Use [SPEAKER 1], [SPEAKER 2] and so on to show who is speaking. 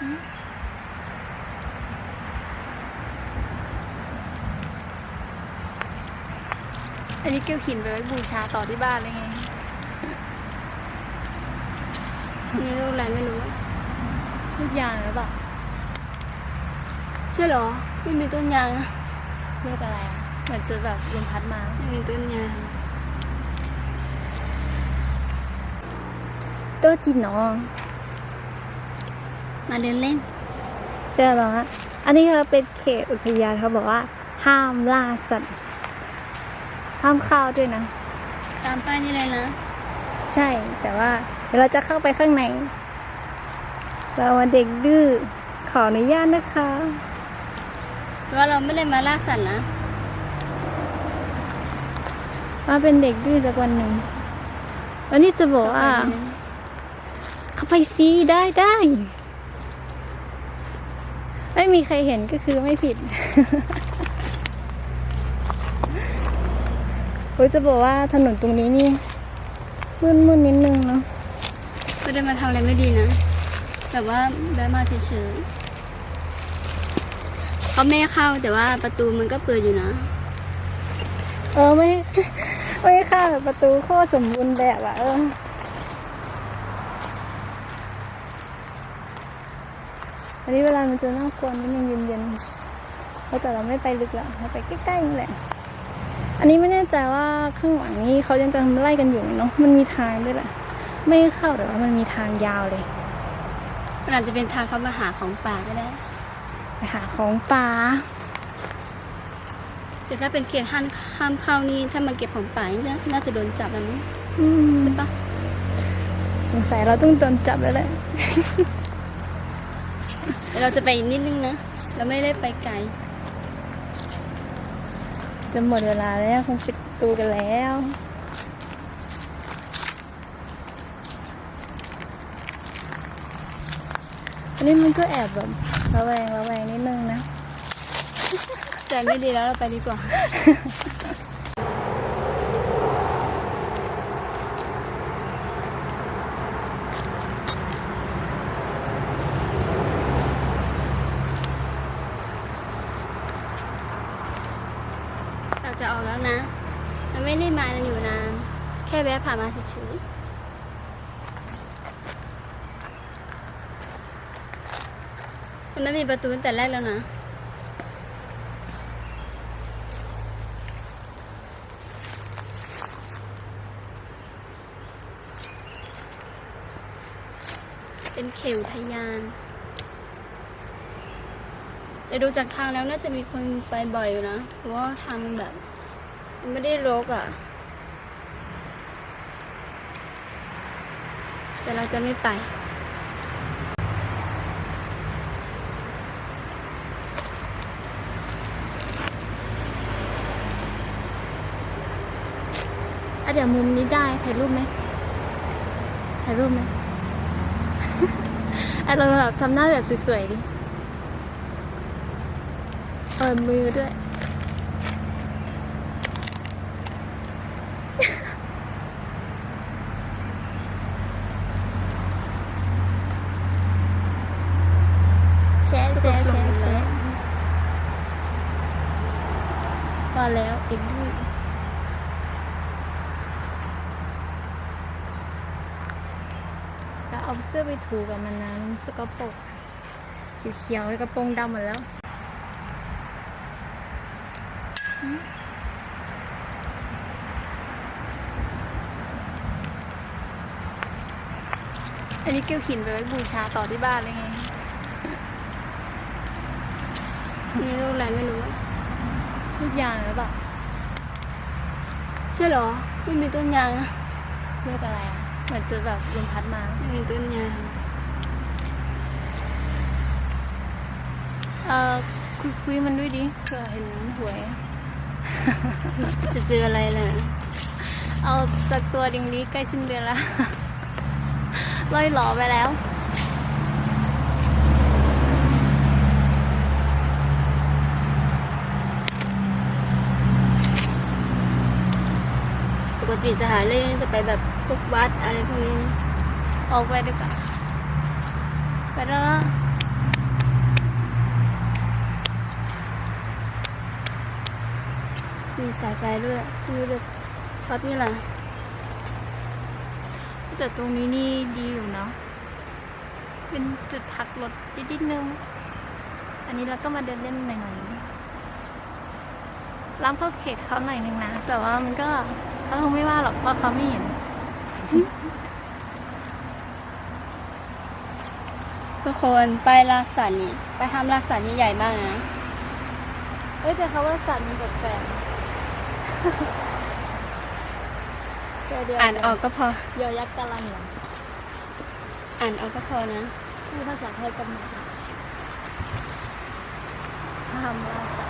[SPEAKER 1] อันนี้เกี่ยวหินไปไว้บูชาต่อที่บ้านเลยไง
[SPEAKER 2] นี่ลูกอะไรไม่รู้อะ
[SPEAKER 1] ลูกยางหรือเปล่า
[SPEAKER 2] ใช่เหรอ ไม่มีต้นยางอะ
[SPEAKER 1] เรียกอะไรอะเหมือนจะแบบลมพัดมา
[SPEAKER 2] ไม่มีต้นยาง
[SPEAKER 1] โต๊ะจีนน้อง
[SPEAKER 2] มาเดินเล่น
[SPEAKER 1] ใช่แล้วฮะอันนี้เขาเป็นเขตอุทยานเขาบอกว่า ห้ามล่าสัตว์ ห้ามเข้าด้วยนะ
[SPEAKER 2] ตามป้ายนี่เลยนะ
[SPEAKER 1] ใช่แต่ว่า เดี๋ยวเราจะเข้าไปข้างใน เรามาเด็กดื้อขออนุญาตนะคะ
[SPEAKER 2] แต่ว่าเราไม่ได้มาล่าสัตว์นะ
[SPEAKER 1] ว่าเป็นเด็กดื้อสักวันหนึ่งวันนี้จะบอกว่า เข้าไปซีได้ได้ ไม่มีใครเห็นก็คือไม่ผิดโอ้ยจะบอกว่าถนนตรงนี้นี่มืดๆนิดนึงเนาะ
[SPEAKER 2] ไม่ได้มาทำอะไรไม่ดีนะแบบว่าแวะมาเฉยๆเขาไม่ให้เข้าแต่ว่าประตูมันก็เปิดอยู่นะ
[SPEAKER 1] เออไม่ ไม่ค่ะประตูโคตรสมบูรณ์แบบอะเออ อันนี้เวลามันจะน่ากลัวนิดนึงเย็นๆเพราะแต่เราไม่ไปลึกละเราไปใกล้ๆนี่แหละ อันนี้ไม่แน่ใจว่าข้างหลังนี้เขายังจะไล่กันอยู่ไหมเนาะ มันมีทางด้วยแหละ ไม่เข้าแต่ว่ามันมีทางยาวเลย
[SPEAKER 2] มันอาจจะเป็นทางเข้ามาหาของป่าก็ได้
[SPEAKER 1] ไปหาของป่า
[SPEAKER 2] แต่ถ้าเป็นเขตห้ามห้ามเข้านี่ถ้ามาเก็บของป่านี่น่าน่าจะโดนจับแล้วมั้ง
[SPEAKER 1] อืม
[SPEAKER 2] ใช่ปะ
[SPEAKER 1] สงสัยเราต้องโดนจับแล้วแหละ
[SPEAKER 2] แต่ เราจะไปนิดนึงนะ เราไม่ได้ไปไกล
[SPEAKER 1] จะหมดเวลาแล้วคงปิดประตูกันแล้วอันนี้มันก็แอบแบบระแวงระแวงนิดนึงนะ
[SPEAKER 2] แต่ไม่ดีแล้วเราไปดีกว่า จะออกแล้วนะเราไม่ได้มากันอยู่นาน แค่แวะผ่านมาเฉยๆมันไม่มีประตูตั้งแต่แรกแล้วนะเป็นเขตอุทยานจะดูจากทางแล้วน่าจะมีคนไปบ่อยอยู่นะ เพราะว่าทางแบบ ไม่ได้รกอะ่ะ แต่เราจะไม่ไป
[SPEAKER 1] อะเดี๋ยวมุมนี้ได้ ถ่ายรูปไหม ถ่ายรูปไหมอะเราแบบทำหน้าแบบสวยๆดิเปิดมือด้วย แชร์แชร์แชร์แชร์ พอแล้วอีกด้วยแล้วเอาเสื้อไปถูกับมันนะสกปรกเขียวๆกระโปรงดำหมดแล้วอันนี้เกี่ยวหินไปไว้บูชาต่อที่บ้านเลยไง
[SPEAKER 2] นี่ลูกอะไรไม่รู้อะ
[SPEAKER 1] ลูกยางหรือเปล่า
[SPEAKER 2] ใช่เหรอไม่มีต้นยางอะ
[SPEAKER 1] เรียกอะไรอะเหมือนจะแบบลมพัดมา
[SPEAKER 2] ไม่มีต้นยาง
[SPEAKER 1] เอ่อคุยคุยมันด้วยดิเผื่อเห็นหวย
[SPEAKER 2] จะเจออะไรล่ะ
[SPEAKER 1] เอาสักตัวดิงนี้ใกล้สิ้นเดือนแล้วล่อยหลอไปแล้ว
[SPEAKER 2] กิจสหายเล่นจะไปแบบพวกวัดอะไรพวกนี้
[SPEAKER 1] ออกไปดีกว่าไปแล้ว
[SPEAKER 2] มีสายไฟด้วย มีแบบช็อตนี่แหละ
[SPEAKER 1] แต่ตรงนี้นี่ดีอยู่เนาะ เป็นจุดพักรถนิดนึง อันนี้เราก็มาเดินเล่นหน่อยๆล้ำเข้าเขตเขาหน่อยนึงนะ แต่ว่ามันก็ เขาคงไม่ว่าหรอกเพราะเขาไม่เห็น
[SPEAKER 2] ทุกคนไปลาสันนี่ไปทำลาสันนี่ใหญ่มากนะ
[SPEAKER 1] เอ้ยแต่เขาว่าสัตว์มันแปลกๆเดี๋ยวเดี๋ยว
[SPEAKER 2] อ่านออกก็พอ
[SPEAKER 1] เดี๋ยวยักษ์กะลังเหรอ
[SPEAKER 2] อ่านออกก็พอนะ
[SPEAKER 1] คือภาษาไทยกำหนดทำว่าสัตว์